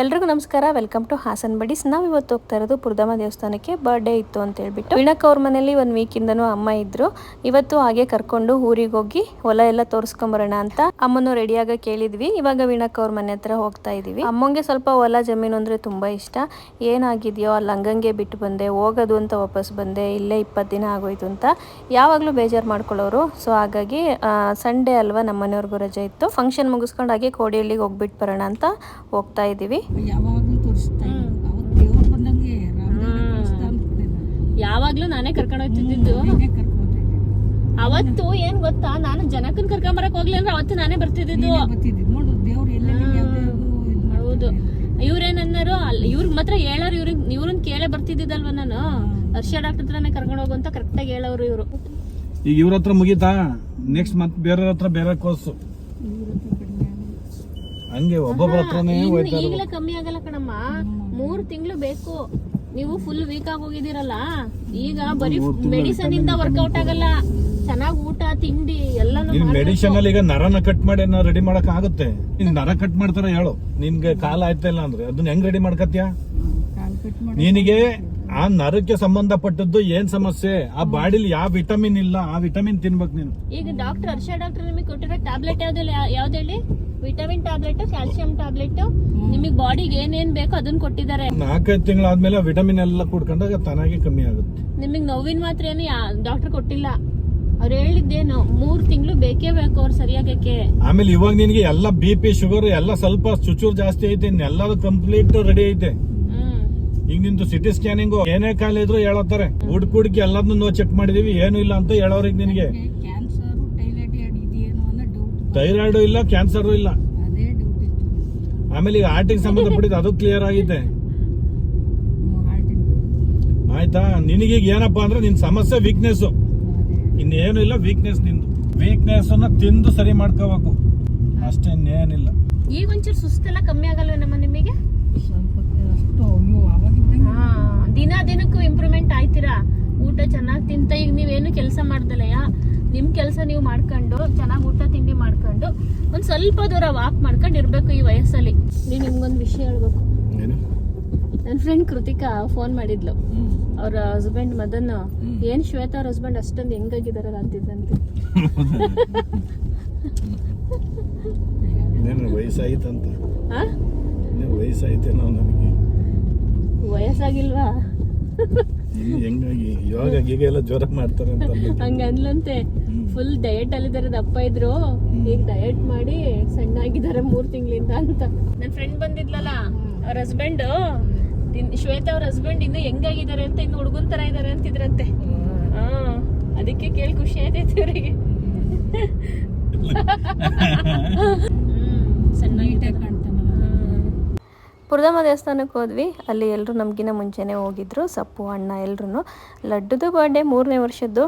ಎಲ್ರಿಗೂ ನಮಸ್ಕಾರ. Welcome to Haasan buddies ನಾವು ಇವತ್ತು ಹೋಗ್ತಾ ಇರೋದು ಪುರ್ದಮ್ಮ ದೇವಸ್ಥಾನಕ್ಕೆ ಬರ್ಡೇ ಇತ್ತು ಅಂತ ಹೇಳ್ಬಿಟ್ಟು ವೀಣಕ್ಕ ಅವ್ರ ಮನೇಲಿ ಒಂದು ವೀಕಿಂದನೂ ಅಮ್ಮ ಇದ್ರು. ಇವತ್ತು ಹಾಗೆ ಕರ್ಕೊಂಡು ಊರಿಗೆ ಹೋಗಿ ಹೊಲ ಎಲ್ಲ ತೋರಿಸ್ಕೊಂಬರೋಣ ಅಂತ ಅಮ್ಮನು ರೆಡಿಯಾಗ ಕೇಳಿದ್ವಿ. ಇವಾಗ ವೀಣಕ್ಕ ಅವ್ರ ಮನೆ ಹತ್ರ ಹೋಗ್ತಾ ಇದೀವಿ. ಅಮ್ಮಂಗೆ ಸ್ವಲ್ಪ ಹೊಲ ಜಮೀನು ಅಂದ್ರೆ ತುಂಬಾ ಇಷ್ಟ. ಏನಾಗಿದೆಯೋ ಅಲ್ಲಿ ಹಂಗಂಗೆ ಬಿಟ್ಟು ಬಂದೆ, ಹೋಗೋದು ಅಂತ ವಾಪಸ್ ಬಂದೆ, ಇಲ್ಲೇ ಇಪ್ಪತ್ತು ದಿನ ಆಗೋಯ್ತು ಅಂತ. ಯಾವಾಗಲೂ ಬೇಜಾರು ಮಾಡ್ಕೊಳ್ಳೋರು. ಸೊ ಹಾಗಾಗಿ ಸಂಡೇ ಅಲ್ವಾ ನಮ್ಮ ಮನೆಯವ್ರಿಗೂ ರಜೆ ಇತ್ತು. ಫಂಕ್ಷನ್ ಮುಗಿಸ್ಕೊಂಡು ಹಾಗೆ ಕೋಡಿಹಳ್ಳಿಗೆ ಹೋಗ್ಬಿಟ್ಟು ಬರೋಣ ಅಂತ ಹೋಗ್ತಾ ಇದ್ದೀವಿ ಯಾವಾಗಲೂ ತೋರಿಸ್ತಾ ಯಾವಾಗ್ಲೂ ನಾನೇ ಕರ್ಕೊಂಡು ಹೋಗ್ತಿದ್ದು. ಅವತ್ತು ಏನ್ ಗೊತ್ತಾ ನಾನು ಜನಕ್ಕನ್ ಕರ್ಕೊಂಬರಕ್ ಅಂದ್ರೆ ಅವತ್ತು ನಾನೇ ಬರ್ತಿದ್ದು ಹೌದು. ಅಲ್ಲಿ ಇವ್ರಿಗೆ ಮಾತ್ರ ಹೇಳೋರು ಇವ್ರಿಗೆ ಇವ್ರನ್ನ ಕೇಳೇ ಬರ್ತಿದ್ದಿದ್ದಲ್ವ ನಾನು? ಹರ್ಷ ಡಾಕ್ಟರ್ ಹತ್ರನೇ ಕರ್ಕೊಂಡು ಹೋಗು ಅಂತ ಕರೆಕ್ಟಾಗಿ ಹೇಳೋರು ಇವರು. ಈಗ ಇವ್ರ ಹತ್ರ ಮುಗೀತಾ? ನೆಕ್ಸ್ಟ್ ಮತ್ತೆ ಬೇರೆ ಬೇರೆ ಕೋರ್ಸ್ ಹಂಗೆ ಒಬ್ಬೊಬ್ಬರ ಹತ್ರನೇ ಹೋಯ್ತಾ ಇರೋದು. ಈಗಲೇ ಕಮ್ಮಿ ಆಗಲ್ಲ ಕಣಮ್ಮ. ಮೂರ್ ತಿಂಗಳು ಬೇಕು. ನೀವು ಫುಲ್ ವೀಕ್ ಆಗಿ ಹೋಗಿದ್ದೀರಲ್ಲ? ಈಗ ಬರೀ ಮೆಡಿಸನ್ ಇಂದ ವರ್ಕೌಟ್ ಆಗಲ್ಲ. ಚೆನ್ನಾಗ್ ಊಟ ತಿಂಡಿ ಎಲ್ಲಾನು ಮೆಡಿಸನ್ ಮೆಡಿಷನ್ ಅಲ್ಲಿ ಈಗ ನರನ ಕಟ್ ಮಾಡಿ ರೆಡಿ ಮಾಡಕ್ ಆಗುತ್ತೆ ನೀನ್ ನರ ಕಟ್ ಮಾಡ್ತಾರ ಹೇಳು. ನಿನ್ಗೆ ಕಾಲ ಆಯ್ತಾ ಇಲ್ಲ ಅಂದ್ರೆ. ಅದನ್ನ ಹೆಂಗ್ ರೆಡಿ ಮಾಡ್ಕತ್ಯಾ ಹ್ಮ್. ಕಾಲ್ ಕಟ್ ಮಾಡಿ ನಿನಗೆ ಆ ನರಕ್ಕೆ ಸಂಬಂಧಪಟ್ಟದ್ದು ಏನ್ ಸಮಸ್ಯೆ? ಆ ಬಾಡಿಲಿ ಯಾವ ವಿಟಮಿನ್ ಇಲ್ಲ? ಆ ವಿಟಮಿನ್ ತಿನ್ಬೇಕು ನೀನು. ಈಗ ಡಾಕ್ಟರ್ ಹರ್ಷ ಡಾಕ್ಟರ್ ನಿಮಗೆ ಕೊಟ್ಟಿರೋ ಟ್ಯಾಬ್ಲೆಟ್ ಯಾವ್ದಿಲ್ಲ ಯಾವ್ದು ಹೇಳಿ? ವಿಟಮಿನ್ ಟ್ಯಾಬ್ಲೆಟ್ ಕ್ಯಾಲ್ಸಿಯಂ ಟ್ಯಾಬ್ಲೆಟ್ ನಿಮಗೆ ಬಾಡಿಗೆ ಏನೇನ್ ಬೇಕೋ ಅದನ್ನ ಕೊಟ್ಟಿದ್ದಾರೆ. ನಾಲ್ಕೈದು ತಿಂಗಳಾದ್ಮೇಲೆ ವಿಟಮಿನ್ ಎಲ್ಲ ಕುಡ್ಕೊಂಡಾಗ ತನಗೆ ಕಮ್ಮಿ ಆಗುತ್ತೆ. ನಿಮಗೆ ನೋವಿನ ಮಾತ್ರ ಏನು ಡಾಕ್ಟರ್ ಕೊಟ್ಟಿಲ್ಲ. ಅವ್ರು ಹೇಳಿದ್ದೇನು ಮೂರ್ ತಿಂಗಳು ಬೇಕೇ ಬೇಕು ಅವ್ರು ಸರಿಯಾಗಕ್ಕೆ. ಆಮೇಲೆ ಇವಾಗ ನಿನ್ಗೆ ಎಲ್ಲ ಬಿ ಪಿ ಶುಗರ್ ಎಲ್ಲ ಸ್ವಲ್ಪ ಚುಚೂರ್ ಜಾಸ್ತಿ ಐತೆ ಎಲ್ಲರೂ ಕಂಪ್ಲೀಟ್ ರೆಡಿ ಐತೆ. ಈಗ ನಿಂದು ಸಿಟಿ ಸ್ಕ್ಯಾನಿಂಗ್ ಏನೇ ಕಾಲ ಇದ್ರು ಹೇಳತ್ತಾರೆ. ಹುಡ್ಕುಡ್ಕಿ ಹುಡುಕಿ ಎಲ್ಲದನ್ನು ನಾವು ಚೆಕ್ ಮಾಡಿದೀವಿ ಏನು ಇಲ್ಲ ಅಂತ ಹೇಳೋರಿಗೆ ನಿನಗೆ. ಥೈರಾಯ್ಡ್ ಇಲ್ಲ ಕ್ಯಾನ್ಸರ್ ಇಲ್ಲ. ಆಮೇಲೆ ಈಗ ಹಾರ್ಟಿಗೆ ಸಂಬಂಧಪಟ್ಟಿದ್ದು ಅದು ಕ್ಲಿಯರ್ ಆಗಿದೆ. ಆಯ್ತಾ? ನಿನಗೀಗ ಏನಪ್ಪಾ ಅಂದ್ರೆ ನಿನ್ ಸಮಸ್ಯೆ ವೀಕ್ನೆಸ್ ಇನ್ನೇನು ಇಲ್ಲ ವೀಕ್ನೆಸ್ ನಿಂದು. ವೀಕ್ನೆಸ್ ಅನ್ನ ತಿಂದು ಸರಿ ಮಾಡ್ಕೋಬೇಕು. ಅಷ್ಟೇ ಇನ್ನೇನಿಲ್ಲ. ಈಗ ಒಂಚೂರು ಸುಸ್ತೆಲ್ಲ ಕಮ್ಮಿ ಆಗಲ್ವೇನಮ್ಮ ನಿಮಗೆ? ಸ್ವಲ್ಪ ಅಷ್ಟು ಅಯ್ಯೋ ಅವಾಗಿದ್ದಂಗೆ ಹಾ ದಿನ ದಿನಕ್ಕೂ ಇಂಪ್ರೂವ್ಮೆಂಟ್ ಆಯ್ತೀರಾ? ಊಟ ಚೆನ್ನಾಗಿ ತಿಂತ ಈಗ ನೀವೇನು ಕೆಲಸ ಮಾಡ್ದಲಯ್ಯ ನಿಮ್ ಕೆಲಸ ನೀವು ಮಾಡ್ಕೊಂಡು ಚೆನ್ನಾಗಿ ಊಟ ತಿಂಡಿ ಮಾಡ್ಕೊಂಡು ಒಂದು ಸ್ವಲ್ಪ ದೂರ ವಾಕ್ ಮಾಡ್ಕೊಂಡು ಇರಬೇಕು ಈ ವಯಸ್ಸಲ್ಲಿ. ನೀವು ನಿಮ್ಗೊಂದು ವಿಷಯ ಹೇಳ್ಬೇಕು. ನನ್ನ ಫ್ರೆಂಡ್ ಕೃತಿಕಾ ಫೋನ್ ಮಾಡಿದ್ಲು. ಅವ್ರ ಹಸ್ಬೆಂಡ್ ಮದನ್. ಏನು ಶ್ವೇತಾ ಅವ್ರ ಹಸ್ಬೆಂಡ್ ಅಷ್ಟೊಂದು ಹೆಂಗಾಗಿದಾರಲ್ಲ ಅಂತಿದ್ದಂತೆ ನನಗೆ ವಯಸ್ಸಾಗಿಲ್ವಾ? ಹೆಂಗಾಗಿ ಯೋಗ ಗೀಗ ಎಲ್ಲ ಜೋರ ಮಾಡ್ತಾರೆ ಅಂತ ಅಂದ್ಬಿಟ್ಟು. ಹಂಗ ಅನ್ಲಂತೆ. ಫುಲ್ ಡಯಟ್ ಅಲ್ಲಿದ್ದಾರೆ ದಪ್ಪ ಇದ್ರು. ಈಗ ಡಯಟ್ ಮಾಡಿ ಸಣ್ಣ ಆಗಿದ್ದಾರೆ ಮೂರ್ ತಿಂಗಳಿಂದ ಅಂತ. ನನ್ನ ಫ್ರೆಂಡ್ ಬಂದಿದ್ಲಲ್ಲ ಅವ್ರ ಹಸ್ಬೆಂಡ್ ಶ್ವೇತಾ ಅವ್ರ ಹಸ್ಬೆಂಡ್ ಇನ್ನು ಹೆಂಗಾಗಿದ್ದಾರೆ ಅಂತ ಇನ್ನು ಹುಡುಗನ್ ತರ ಇದಾರೆ ಅಂತಿದ್ರಂತೆ. ಹಾ ಅದಕ್ಕೆ ಕೇಳಿ ಖುಷಿ ಆಯ್ತೈತಿ ಇವರಿಗೆ. ಸಣ್ಣ ಕಾಣ್ತಾನಲ್ಲ ಪುರದಮ್ಮ ದೇವಸ್ಥಾನಕ್ಕೆ ಹೋದ್ವಿ. ಅಲ್ಲಿ ಎಲ್ಲರೂ ನಮಗಿನ ಮುಂಚೆನೇ ಹೋಗಿದ್ರು. ಸಪ್ಪು, ಅಣ್ಣ ಎಲ್ಲರೂ ಲಡ್ಡುದು ಬರ್ಡೇ ಮೂರನೇ ವರ್ಷದ್ದು.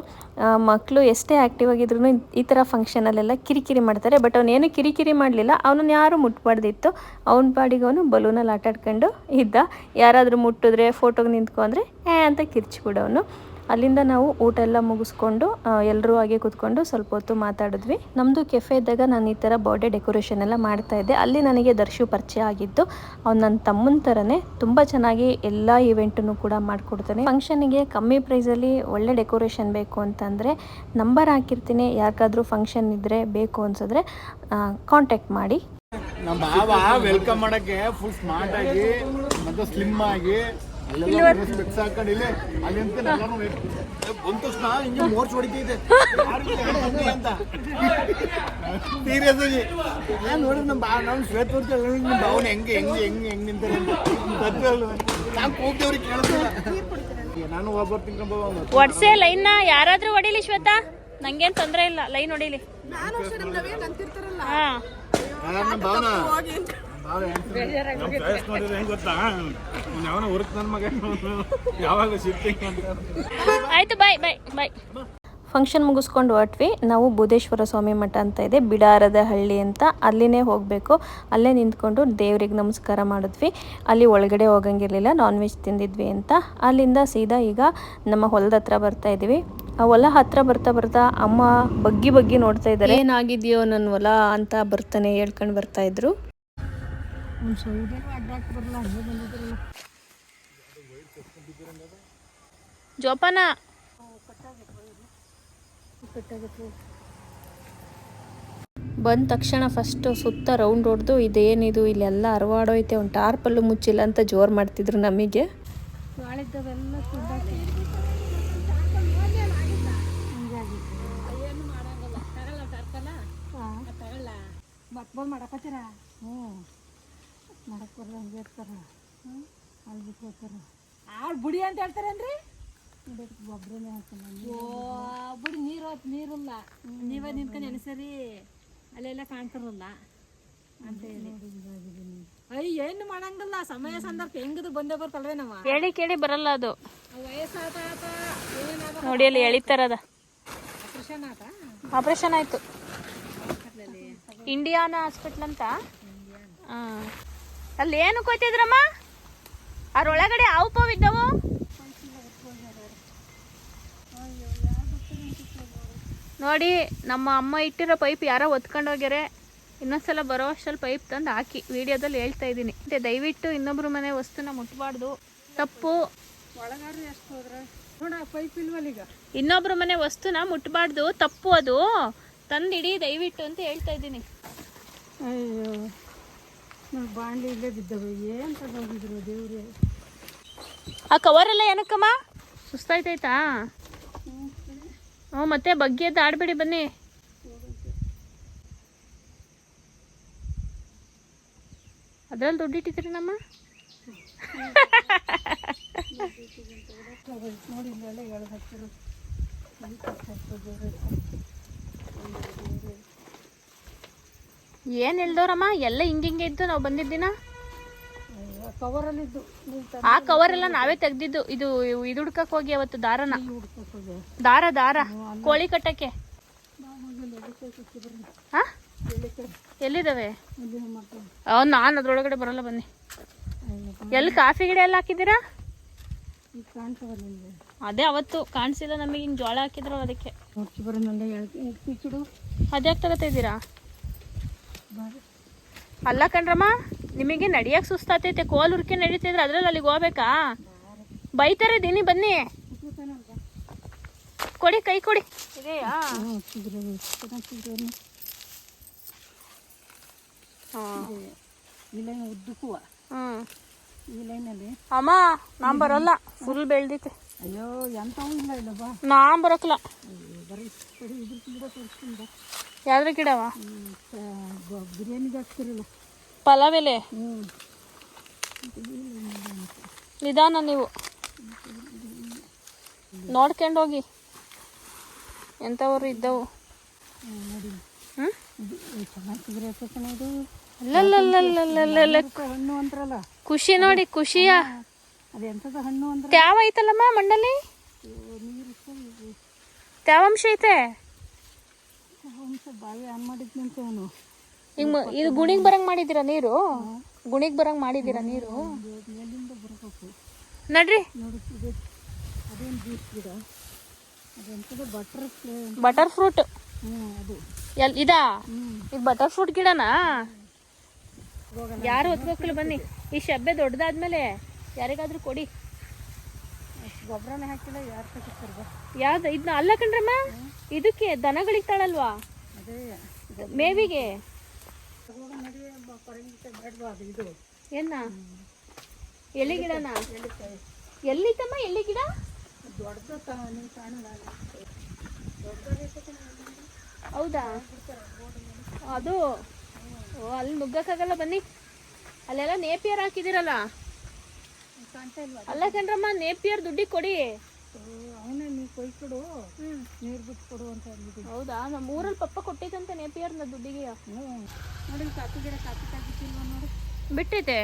ಮಕ್ಕಳು ಎಷ್ಟೇ ಆ್ಯಕ್ಟಿವ್ ಆಗಿದ್ರು ಈ ಥರ ಫಂಕ್ಷನಲ್ಲೆಲ್ಲ ಕಿರಿಕಿರಿ ಮಾಡ್ತಾರೆ. ಬಟ್ ಅವನೇನು ಕಿರಿಕಿರಿ ಮಾಡಲಿಲ್ಲ. ಅವನನ್ನು ಯಾರು ಮುಟ್ಬಾರ್ದಿತ್ತು. ಅವನ ಪಾಡಿಗೆ ಅವನು ಬಲೂನಲ್ಲಿ ಆಟಾಡ್ಕೊಂಡು ಇದ್ದ. ಯಾರಾದರೂ ಮುಟ್ಟಿದ್ರೆ ಫೋಟೋಗೆ ನಿಂತ್ಕೊಂಡ್ರೆ, ಏ ಅಂತ ಕಿರ್ಚಿಬಿಡೋನು. ಅಲ್ಲಿಂದ ನಾವು ಊಟ ಎಲ್ಲ ಮುಗಿಸ್ಕೊಂಡು ಎಲ್ಲರೂ ಹಾಗೆ ಕೂತ್ಕೊಂಡು ಸ್ವಲ್ಪ ಹೊತ್ತು ಮಾತಾಡಿದ್ವಿ. ನಮ್ಮದು ಕೆಫೆ ಇದ್ದಾಗ ನಾನು ಈ ಥರ ಬರ್ಡೇ ಡೆಕೋರೇಷನ್ ಎಲ್ಲ ಮಾಡ್ತಾ ಇದ್ದೆ. ಅಲ್ಲಿ ನನಗೆ ದರ್ಶು ಪರಿಚಯ ಆಗಿದ್ದು, ಅವ್ನು ನನ್ನ ತಮ್ಮನ ಥರನೇ ತುಂಬ ಚೆನ್ನಾಗಿ ಎಲ್ಲ ಇವೆಂಟನ್ನು ಕೂಡ ಮಾಡಿಕೊಡ್ತಾನೆ. ಫಂಕ್ಷನಿಗೆ ಕಮ್ಮಿ ಪ್ರೈಸಲ್ಲಿ ಒಳ್ಳೆ ಡೆಕೋರೇಷನ್ ಬೇಕು ಅಂತಂದರೆ ನಂಬರ್ ಹಾಕಿರ್ತೀನಿ. ಯಾರಿಗಾದ್ರೂ ಫಂಕ್ಷನ್ ಇದ್ದರೆ ಬೇಕು ಅನ್ಸಿದ್ರೆ ಕಾಂಟ್ಯಾಕ್ಟ್ ಮಾಡಿ. ನಮ್ಮ ವೆಲ್ಕಮ್ ಮಾಡಕ್ಕೆ ಫುಲ್ ಸ್ಮಾರ್ಟ್ ಆಗಿ, ಮತ್ತೆ ಸ್ಲಿಮ್ ಸೀರಿಯಸ್ ಆಗಿ ನಾನು ನೋಡಿದ್ರೆ ನಮ್ಮ ಬಾ ನಿಮ್ಮ ಭಾವನೆ ಹೆಂಗೆ ಹೆಂಗೆ ಹೆಂಗೆ ಹೆಂಗೆ ನಿಂತಾರೆ? ನಾನು ಕೂಗ್ದೇವ್ರಿಗೆ ನಾನು ಒಬ್ಬರು ತಿನ್ಕೊಂಡು ಒಡ್ಸೆ ಲೈನ್ ಯಾರಾದ್ರೂ ಹೊಡಿಲಿ ಶ್ವೇತಾ? ನಂಗೇನ್ ತೊಂದ್ರೆ ಇಲ್ಲ ಲೈನ್ ಹೊಡಿಲಿ. ಹಾ. ನಮ್ಮ ಭಾವನ? ಆಯ್ತು ಬಾಯ್ ಬಾಯ್ ಬಾಯ್ ಫಂಕ್ಷನ್ ಮುಗಿಸ್ಕೊಂಡು ಹೊಟ್ವಿ ನಾವು ಬುಧೇಶ್ವರ ಸ್ವಾಮಿ ಮಠ ಅಂತ ಇದೆ ಬಿಡಾರದ ಹಳ್ಳಿ ಅಂತ. ಅಲ್ಲಿನೇ ಹೋಗಬೇಕು. ಅಲ್ಲೇ ನಿಂತ್ಕೊಂಡು ದೇವ್ರಿಗೆ ನಮಸ್ಕಾರ ಮಾಡಿದ್ವಿ. ಅಲ್ಲಿ ಒಳಗಡೆ ಹೋಗಂಗಿರಲಿಲ್ಲ ನಾನ್ ವೆಜ್ ತಿಂದಿದ್ವಿ ಅಂತ. ಅಲ್ಲಿಂದ ಸೀದಾ ಈಗ ನಮ್ಮ ಹೊಲದ ಹತ್ರ ಬರ್ತಾ ಇದ್ದೀವಿ. ಆ ಹೊಲ ಹತ್ರ ಬರ್ತಾ ಬರ್ತಾ ಅಮ್ಮ ಬಗ್ಗಿ ಬಗ್ಗಿ ನೋಡ್ತಾ ಇದ್ದಾರೆ. ಏನಾಗಿದೆಯೋ ನನ್ನ ಹೊಲ ಅಂತ ಬರ್ತಾನೆ ಹೇಳ್ಕೊಂಡು ಬರ್ತಾ ಇದ್ರು. ಒಂದು ಸೌದೆನೂ ಅಡ್ಡಾಕ್ ಬರಲ್ಲ ಹಂಗೆ ಬಂದಿದ್ರಲ್ಲ ಜೋಪಾನ. ಬಂದ ತಕ್ಷಣ ಫಸ್ಟ್ ಸುತ್ತ ರೌಂಡ್ ಹೊಡೆದು ಇದೇನಿದು ಇಲ್ಲೆಲ್ಲ ಅರವಾಡೋಯ್ತೆ ಒಂದು ಟಾರ್ಪಲ್ಲು ಮುಚ್ಚಿಲ್ಲ ಅಂತ ಜೋರು ಮಾಡ್ತಿದ್ರು ನಮಗೆ. ಮಾಡಕತ್ತೀರ ಹ್ಞೂ ಮಾಡಕ್ಕೆ ಬರಲ್ಲ ಹಂಗೆ ಇರ್ತಾರೆ. ಅಲ್ಲಿ ಬಿಟ್ಟು ಹೋಗ್ತಾರ. ಆಳು ಬುಡಿ ಅಂತ ಹೇಳ್ತಾರೇನ್ರಿ? ಒಬ್ಬರೇ ಹಾಕ್ತಾನೆ. ಓ ಬುಡಿ ನೀರು ಹೊತ್ತು ನೀರಿಲ್ಲ. ನೀವೇ ನಿಂತ್ಕೊಂಡು ನೆನೆಸರಿ ಅಲ್ಲೆಲ್ಲ ಕಾಣ್ತಿರಲ್ಲ ಅಂತ ಹೇಳಿ. ಅಯ್ಯ ಏನು ಮಾಡಂಗಿಲ್ಲ. ಸಮಯ ಸಂದರ್ಭ ಹೆಂಗದು ಬಂದೇ ಬರ್ತಲ್ವೇ ನಾವು. ಕೇಳಿ ಕೇಳಿ ಬರಲ್ಲ ಅದು. ವಯಸ್ಸಾದ ಏನಾದ ನೋಡಿ ಅಲ್ಲಿ ಎಳಿತಾರದ. ಆಪರೇಷನ್ ಆತ? ಆಪರೇಷನ್ ಆಯ್ತು. ಇಂಡಿಯಾನ ಹಾಸ್ಪಿಟ್ಲ್ ಅಂತ? ಆ. ಅಲ್ಲಿ ಏನು ಕೊಯ್ತಿದ್ರಮ್ಮ ಅದ್ರೊಳಗಡೆ ಹಾವು ಪಾವು ಇದ್ದವು? ನೋಡಿ, ನಮ್ಮ ಅಮ್ಮ ಇಟ್ಟಿರೋ ಪೈಪ್ ಯಾರೋ ಒತ್ಕೊಂಡು ಹೋಗ್ಯಾರೆ. ಇನ್ನೊಂದ್ಸಲ ಬರೋ ಅಷ್ಟಲ್ಲಿ ಪೈಪ್ ತಂದು ಹಾಕಿ ವಿಡಿಯೋದಲ್ಲಿ ಹೇಳ್ತಾ ಇದ್ದೀನಿ. ಮತ್ತೆ ದಯವಿಟ್ಟು ಇನ್ನೊಬ್ರ ಮನೆ ವಸ್ತುನ ಮುಟ್ಬಾರ್ದು. ತಪ್ಪು. ಇನ್ನೊಬ್ರ ಮನೆ ವಸ್ತುನ ಮುಟ್ಬಾರ್ದು. ತಪ್ಪು ಅದು. ತಂದಿಡಿ, ದಯವಿಟ್ಟು ಅಂತ ಹೇಳ್ತಾ ಇದ್ದೀನಿ. ಅಯ್ಯೋ. ನೋಡಿ ಬಾಂಡ್ಲಿ ಇಲ್ಲೇ ಬಿದ್ದವು. ಏನು ತಗೊಂಡಿದ್ರು ದೇವ್ರೆ? ಆ ಕವರ್ ಎಲ್ಲ ಏನಕ್ಕಮ್ಮ? ಸುಸ್ತಾಯ್ತಾಯ್ತಾ? ಹ್ಞೂ ಮತ್ತೆ ಬಗ್ಗೆ ಎದ್ದು ಆಡ್ಬೇಡಿ ಬನ್ನಿ. ಅದ್ರಲ್ಲಿ ದುಡ್ಡು ಇಟ್ಟಿದ್ರಿ ನಮ್ಮ ನೋಡಿ ಏನು ಹೇಳ್ದವ್ರಮ್ಮ? ಎಲ್ಲ ಹಿಂಗಿಂಗೆ ಇದ್ದು ನಾವು ಬಂದಿದ್ದಿನ? ಕವರಲ್ಲಿದ್ದು ಆ ಕವರ್ ಎಲ್ಲ ನಾವೇ ತೆಗ್ದಿದ್ದು. ಇದು ಇದು ಹುಡ್ಕಕ್ ಹೋಗಿ ಅವತ್ತು ದಾರನ. ದಾರ ದಾರ. ಕೋಳಿ ಕಟ್ಟಕ್ಕೆ. ಹಾ? ಎಲ್ಲಿದಾವೆ? ಅವ್ನು ನಾನು ಅದ್ರೊಳಗಡೆ ಬರಲ್ಲ ಬನ್ನಿ. ಎಲ್ಲಿ ಕಾಫಿ ಗಿಡ ಎಲ್ಲ ಹಾಕಿದ್ದೀರಾ? ಅದೇ ಅವತ್ತು. ಕಾಣಿಸಿಲ್ಲ ನಮಗೆ ಹಿಂಗೆ ಜೋಳ ಹಾಕಿದ್ರು ಅದಕ್ಕೆ. ಅದ್ಯಾಕೆ ತಗೋತಾ ಇದ್ದೀರಾ? ಅಲ್ಲ ಕಣ್ರಮ್ಮ, ನಿಮಗೆ ನಡಿಯಕ್ಕೆ ಸುಸ್ತಾತೈತೆ, ಕೋಲ್ ಹುರ್ಕೆ ನಡೀತಿದ್ರೆ ಅದ್ರಲ್ಲಿ ಅಲ್ಲಿಗೆ ಹೋಗ್ಬೇಕಾ? ಬೈತಾರೆ ದಿನಿ, ಬನ್ನಿ. ಕೊಡಿ, ಕೈ ಕೊಡಿ. ಇದೆಯಾ? ಅಮ್ಮ, ನಾನ್ ಬರಲ್ಲ. ಫುಲ್ ಬೆಳ್ದೈತೆ ಅಯ್ಯೋ ಬಾ ನಾನ್ ಬರಕ್ಲ. ಯಾವ್ದ್ರ ಗಿಡವ? ಬಿರಿಯಾನಿಗೆ ಹಾಕ್ತಿರಲ್ಲ ಪಲಾವ್ ಎಲೆ ನಿಧಾನ ನೀವು. ನೋಡ್ಕೊಂಡು ಹೋಗಿ ಎಂಥವ್ರು ಇದ್ದವು. ಹ್ಞೂ ಹಣ್ಣು ಅಂತಾರಲ್ಲ ಖುಷಿ ನೋಡಿ ಖುಷಿಯ. ಅದು ಹಣ್ಣು ಅಂದ್ರೆ? ತ್ಯಾವ ಐತಲ್ಲಮ್ಮ ಮಣ್ಣಲ್ಲಿ? ತ್ಯಾವಾಂಶ ಐತೆ? ಬಾವಿ ಆನ್ ಮಾಡಿದ್ನಂತೆ ಅವನು. ಈಗ ಇದು ಗುಣಿಗ್ ಬರಂಗ್ ಮಾಡಿದಿರ ನೀರು? ಗುಣಿಗ್ ಬರಂಗ್ ಮಾಡಿದಿರ ನೀರು? ಮೇಲಿಂದ ಬರಬೇಕು ನಡ್ರಿ. ಅದೇನು ಜ್ಯೂಸ್ ಗಿಡ ಬಟ್ರ್ ಬಟರ್ ಫ್ರೂಟ್ ಅದು ಎಲ್ ಇದಾ? ಇದು ಬಟರ್ ಫ್ರೂಟ್ ಗಿಡನಾ? ಯಾರು ಹೊತ್ಕೋಕ್ಲ ಬನ್ನಿ. ಈ ಶಬ್ಬೆ ದೊಡ್ಡದಾದ್ಮೇಲೆ ಯಾರಿಗಾದ್ರೂ ಕೊಡಿ. ಗೊಬ್ಬರನೇ ಹಾಕಿಲ್ಲ ಯಾರು ಯಾವ್ದು ಇದನ್ನ ಅಲ್ಲ ಕಣ್ರಮ್ಮ? ಇದಕ್ಕೆ ದನಗಳಿಗೆ ತಾಳಲ್ವಾ? ಮೇವಿಗೆ? ಏನ? ಎಲ್ಲಿ ಗಿಡನ? ಎಲ್ಲಿ ಗಿಡ ದೊಡ್ಡದು ತ ನೀವು ಕಾಣಲ್ಲ ಹೌದಾ? ಅದು, ಓ, ಅಲ್ಲಿ ನುಗ್ಗಕ್ಕಾಗಲ್ಲ ಬನ್ನಿ. ಅಲ್ಲೆಲ್ಲ ನೇಪಿಯರ್ ಹಾಕಿದಿರಲ್ಲ ಅಲ್ಲ ಕಣ್ರಮ್ಮ, ನೇಪಿಯರ್ ದುಡ್ಡಿಗೆ ಕೊಡಿ. ನೀವು ಕೊಯ್ಕೊಡು. ನೀರು ಬಿಟ್ಟು ಕೊಡು ಅಂತ ಅಂದ್ಬಿಟ್ಟು ಹೌದಾ? ನಮ್ಮ ಊರಲ್ಲಿ ಪಪ್ಪ ಕೊಟ್ಟಿದ್ದಂತೆ ನೇಪಿಯರ್ನ ದುಡ್ಡಿಗೆ. ಹ್ಞೂ. ನೋಡಿ ಕಾಫಿ ಗಿಡ ಕಾಫಿ ಕಾಫಿಲ್ವ ನೋಡಿ. ಬಿಟ್ಟೈತೆ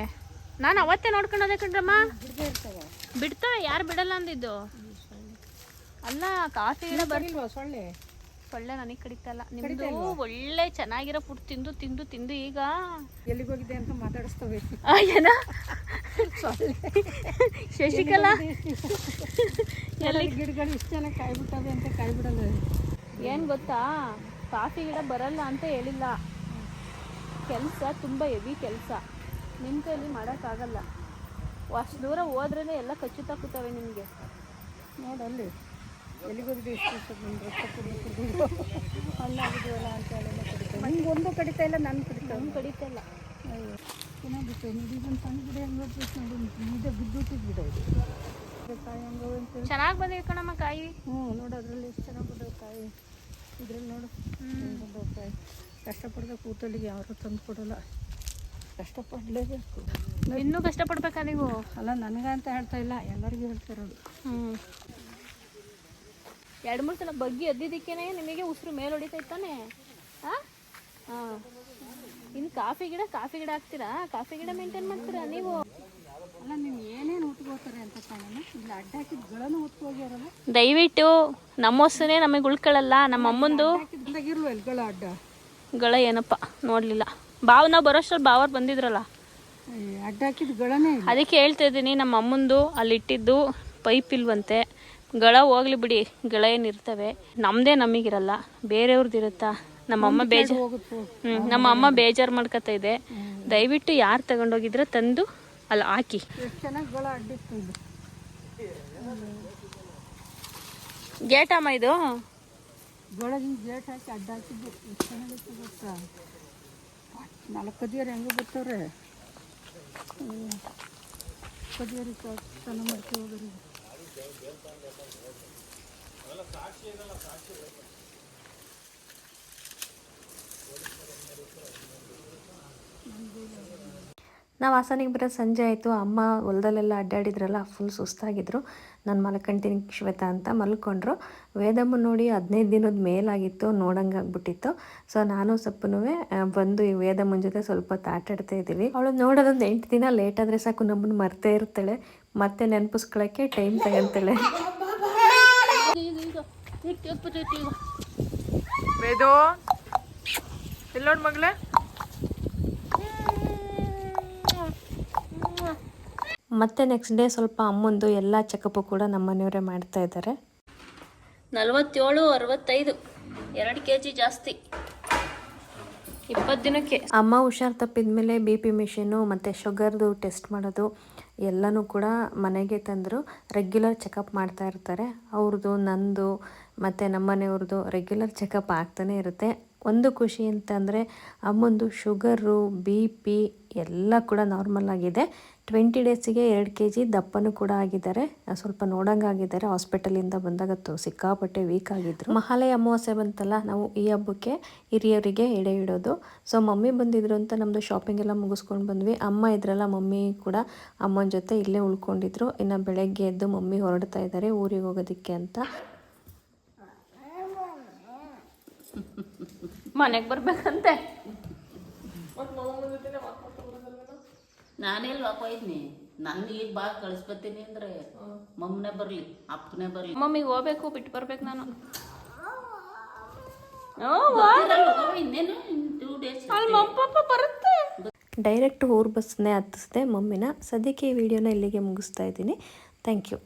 ನಾನು ಅವತ್ತೇ ನೋಡ್ಕೊಂಡೋದೆ ಕಣ್ರಮ್ಮ. ಬಿಡದೆ ಇರ್ತಾವ. ಬಿಡ್ತಾವೆ ಯಾರು ಬಿಡಲ್ಲ ಅಂದಿದ್ದು? ಅಲ್ಲ ಕಾಫಿ ಗಿಡ ಬರ್ ಸೊಳ್ಳೆ? ಸೊಳ್ಳೆ ನನಗೆ ಕಡಿತಲ್ಲ. ನಿಮ್ದು ಒಳ್ಳೆ ಚೆನ್ನಾಗಿರೋ ಫುಡ್ ತಿಂದು ತಿಂದು ತಿಂದು ಈಗ. ಎಲ್ಲಿಗೆ ಹೋಗಿದೆ ಅಂತ ಮಾತಾಡಿಸ್ತವೆ. ಏನ? ಶಶಿಕಲಾ? ಎಲ್ಲ? ಗಿಡಗಳು ಇಷ್ಟು ಚೆನ್ನಾಗಿ ಕಾಯ್ಬಿಟ್ಟವೆ ಅಂತ ಕಾಯ್ಬಿಡಲ್ಲ. ಏನು ಗೊತ್ತಾ? ಕಾಫಿ ಗಿಡ ಬರಲ್ಲ ಅಂತ ಹೇಳಿಲ್ಲ. ಕೆಲಸ ತುಂಬ ಹೆವಿ ಕೆಲಸ. ನಿಮ್ಮ ಕೈಲಿ ಮಾಡೋಕ್ಕಾಗಲ್ಲ. ಅಷ್ಟು ದೂರ ಹೋದ್ರೇ ಎಲ್ಲ ಕಚ್ಚುತ್ತಾ ಕೂತವೆ ನಿಮಗೆ. ನೋಡಲ್ಲಿ. ಎಲ್ಲಿಗೋದಿದೆ ಎಷ್ಟು ರಕ್ತ ಕುಡಿದು ಹಣ್ಣಾಗಿದೆಯಲ್ಲ ಅಂತ ಹೇಳಿ ಕಡಿತಾ ನಂಗೆ ಒಂದು ಕಡಿತಾ ಇಲ್ಲ ನಾನು ಕಡಿತಾ ಒಂದು ಕಡಿತಾ ಇಲ್ಲ. ಅಯ್ಯೋ ಚೆನ್ನಾಗಿತ್ತು ಇದೊಂದು ಸಣ್ಣ ಗಿಡ ಹೆಂಗೆ ಹೋಗ್ಬಿಟ್ಟು ನೋಡಿ ಬೀಜ ಬಿದ್ದುಟ್ಟಿದ್ದು ಗಿಡ ಇದು. ಕಾಯಿ ಹಂಗೆ ಅಂತೇಳಿ ಚೆನ್ನಾಗಿ ಬಂದಿದೆ ಕಣಮ್ಮ ಕಾಯಿ. ಹ್ಞೂ ನೋಡು ಅದರಲ್ಲಿ ಎಷ್ಟು ಚೆನ್ನಾಗಿ ಬಂದವು ಕಾಯಿ. ಇದ್ರಲ್ಲಿ ನೋಡು ಬಂದವು ಕಾಯಿ. ಕಷ್ಟಪಡ್ದ ಕೂತಲ್ಲಿಗೆ ಯಾರು ತಂದು ಕೊಡೋಲ್ಲ. ಕಷ್ಟಪಡಲೇಬೇಕು. ಇನ್ನೂ ಕಷ್ಟಪಡ್ಬೇಕಾ ನೀವು? ಅಲ್ಲ ನನಗಂತ ಹೇಳ್ತಾ ಇಲ್ಲ ಎಲ್ಲರಿಗೂ ಹೇಳ್ತಿರೋದು ಹ್ಞೂ ಎರಡು ಮೂರು ಸಲ ಬಗ್ಗಿ ಎದ್ದಿದ್ದಕ್ಕೇನೆ ನಿಮಗೆ ಉಸಿರು ಮೇಲೆ ಹೊಡಿತೈತಾನೆ ಹಾಂ ಹಾಂ ಇನ್ನು ಕಾಫಿ ಗಿಡ ಕಾಫಿ ಗಿಡ ಹಾಕ್ತೀರಾ? ಕಾಫಿ ಗಿಡ ಮೇಂಟೈನ್ ಮಾಡ್ತೀರಾ ನೀವು? ಅಲ್ಲ ನೀವು ಏನೇನು ಉಟ್ಕೋತಾರೆ ಅಂತ ಕಾಣೋಣ ಇಲ್ಲಿ ಅಡ್ಡ ಹಾಕಿದ ಗಳನ್ನು ಉತ್ಕೋಗಿರಲ್ಲ ದಯವಿಟ್ಟು ನಮ್ಮ ಹೊಸನೇ ನಮಗೆ ಉಳ್ಕೊಳ್ಳಲ್ಲ ನಮ್ಮ ಅಮ್ಮಂದು ಇಲ್ವ ಗಳ ಅಡ್ಡ? ಗಳ ಏನಪ್ಪ ನೋಡಲಿಲ್ಲ. ಬಾವ್ ನಾವು ಬರೋಷ್ಟ್ರಲ್ಲಿ ಬಾವರ್ ಬಂದಿದ್ರಲ್ಲ. ಅಡ್ಡ ಹಾಕಿದ ಗಳನೇ ಅದಕ್ಕೆ ಹೇಳ್ತಾ ಇದ್ದೀನಿ ನಮ್ಮ ಅಮ್ಮಂದು ಅಲ್ಲಿ ಇಟ್ಟಿದ್ದು ಪೈಪ್ ಇಲ್ವಂತೆ. ಗಳ ಹೋಗ್ಲಿ ಬಿಡಿ ಗಳ ಏನಿರ್ತವೆ ನಮ್ಮದೇ ನಮಗಿರಲ್ಲ ಬೇರೆಯವ್ರದ್ದು ಇರುತ್ತಾ? ನಮ್ಮ ಅಮ್ಮ ಬೇಜಾರು. ಹ್ಞೂ ನಮ್ಮ ಅಮ್ಮ ಬೇಜಾರು ಮಾಡ್ಕೊತಾ ಇದೆ. ದಯವಿಟ್ಟು ಯಾರು ತಗೊಂಡೋಗಿದ್ರೆ ತಂದು ಅಲ್ಲಿ ಹಾಕಿ. ಗೇಟಮ್ಮ ಇದು. ನಾಲ್ಕು ಕದಿಯರು ಬರ್ತಾವ್ರೆ ಕದಿಯರಿಗೆ ಸಾಕ್ಷಿ ನಾವು ಹಾಸನಿಗೆ ಬರೋ ಸಂಜೆ ಆಯಿತು. ಅಮ್ಮ ಹೊಲದಲ್ಲೆಲ್ಲ ಅಡ್ಡಾಡಿದ್ರಲ್ಲ ಫುಲ್ ಸುಸ್ತಾಗಿದ್ರು. ನಾನು ಮಲ್ಕೊಂತೀನಿ ಶ್ವೇತಾ ಅಂತ ಮಲ್ಕೊಂಡ್ರು. ವೇದಮ್ಮ ನೋಡಿ ಹದಿನೈದು ದಿನದ ಮೇಲಾಗಿತ್ತು, ನೋಡಂಗೆ ಆಗ್ಬಿಟ್ಟಿತ್ತು. ಸೊ, ನಾನು ಸಪ್ಪನೂ ಬಂದು ಈ ವೇದಮ್ಮನ ಜೊತೆ ಸ್ವಲ್ಪ ಹೊತ್ತು ಆಟಾಡ್ತಾ ಇದ್ದೀವಿ. ಅವಳು ನೋಡೋದೊಂದು ಎಂಟು ದಿನ ಲೇಟ್ ಆದರೆ ಸಾಕು ನಮ್ಮನ್ನು ಮರ್ತೇ ಇರ್ತಾಳೆ. ಮತ್ತೆ ನೆನಪಿಸ್ಕೊಳ್ಳೋಕ್ಕೆ ಟೈಮ್ ತಗೊಂತಾಳೆ. ವೇದು ಎಲ್ಲೋಡ್ ಮಗಳೇ? ಮತ್ತೆ ನೆಕ್ಸ್ಟ್ ಡೇ ಸ್ವಲ್ಪ ಅಮ್ಮಂದು ಎಲ್ಲ ಚೆಕಪ್ಪು ಕೂಡ ನಮ್ಮ ಮನೆಯವರೇ ಮಾಡ್ತಾ ಇದ್ದಾರೆ. ನಲವತ್ತೇಳು ಅರವತ್ತೈದು ಎರಡು ಕೆ ಜಿ ಜಾಸ್ತಿ. ಇಪ್ಪತ್ತು ದಿನಕ್ಕೆ. ಅಮ್ಮ ಹುಷಾರು ತಪ್ಪಿದ ಮೇಲೆ ಬಿ ಪಿ ಮಿಷಿನು ಮತ್ತು ಶುಗರ್ದು ಟೆಸ್ಟ್ ಮಾಡೋದು. ಎಲ್ಲನೂ ಕೂಡ ಮನೆಗೆ ತಂದರು ರೆಗ್ಯುಲರ್ ಚೆಕಪ್ ಮಾಡ್ತಾ ಇರ್ತಾರೆ. ಅವ್ರದ್ದು ನಂದು, ಮತ್ತು ನಮ್ಮನೆಯವ್ರದ್ದು ರೆಗ್ಯುಲರ್ ಚೆಕಪ್ ಆಗ್ತಾನೆ ಇರುತ್ತೆ. ಒಂದು ಖುಷಿ ಅಂತಂದರೆ ಅಮ್ಮಂದು ಶುಗರು ಬಿ ಪಿ ಎಲ್ಲ ಕೂಡ ನಾರ್ಮಲ್ ಆಗಿದೆ. ಟ್ವೆಂಟಿ ಡೇಸಿಗೆ ಎರಡು ಕೆ ಜಿ ದಪ್ಪನೂ ಕೂಡ ಆಗಿದ್ದಾರೆ. ಸ್ವಲ್ಪ ನೋಡಂಗಾಗಿದ್ದಾರೆ ಹಾಸ್ಪಿಟಲಿಂದ ಬಂದಾಗ ತು ಸಿಕ್ಕಾಪಟ್ಟೆ ವೀಕ್ ಆಗಿದ್ದರು ಮಹಾಲಯ ಅಮಾವಾಸ್ಯೆ ಬಂತಲ್ಲ, ನಾವು ಈ ಹಬ್ಬಕ್ಕೆ ಹಿರಿಯರಿಗೆ ಎಡೆ ಇಡೋದು. ಸೊ ಮಮ್ಮಿ ಬಂದಿದ್ರು ಅಂತ ನಮ್ಮದು ಶಾಪಿಂಗ್ ಎಲ್ಲ ಮುಗಿಸ್ಕೊಂಡು ಬಂದ್ವಿ. ಅಮ್ಮ ಇದ್ರಲ್ಲ, ಮಮ್ಮಿ ಕೂಡ ಅಮ್ಮನ ಜೊತೆ ಇಲ್ಲೇ ಉಳ್ಕೊಂಡಿದ್ರು. ಇನ್ನು ಬೆಳಗ್ಗೆ ಎದ್ದು ಮಮ್ಮಿ ಹೊರಡ್ತಾ ಇದ್ದಾರೆ ಊರಿಗೆ ಹೋಗೋದಕ್ಕೆ ಅಂತ. ಮನೆಗೆ ಬರ್ಬೇಕಂತೆ. ನಾನೆಲ್ಲಿ ಹೋಯ್ತೀನಿ ನನ್ ಈಗ ಬಾ ಕಳಿಸ್ಬತ್ತೀನಿ ಅಂದ್ರೆ ಮಮ್ಮನೆ ಬರ್ಲಿ ಅಪ್ಪನೇ ಬರ್ಲಿ. ಮಮ್ಮಿಗೆ ಹೋಗ್ಬೇಕು ಬಿಟ್ಟು ಬರ್ಬೇಕು ನಾನು. ಇನ್ನೇನು? ಟೂ ಡೇಸ್ ಪಾಪ ಬರುತ್ತೆ. ಡೈರೆಕ್ಟ್ ಊರು ಬಸ್ನೇ ಹತ್ತಿಸ್ದೆ ಮಮ್ಮಿನ. ಸದ್ಯಕ್ಕೆ ಈ ವಿಡಿಯೋನ ಇಲ್ಲಿಗೆ ಮುಗಿಸ್ತಾ ಇದ್ದೀನಿ. Thank you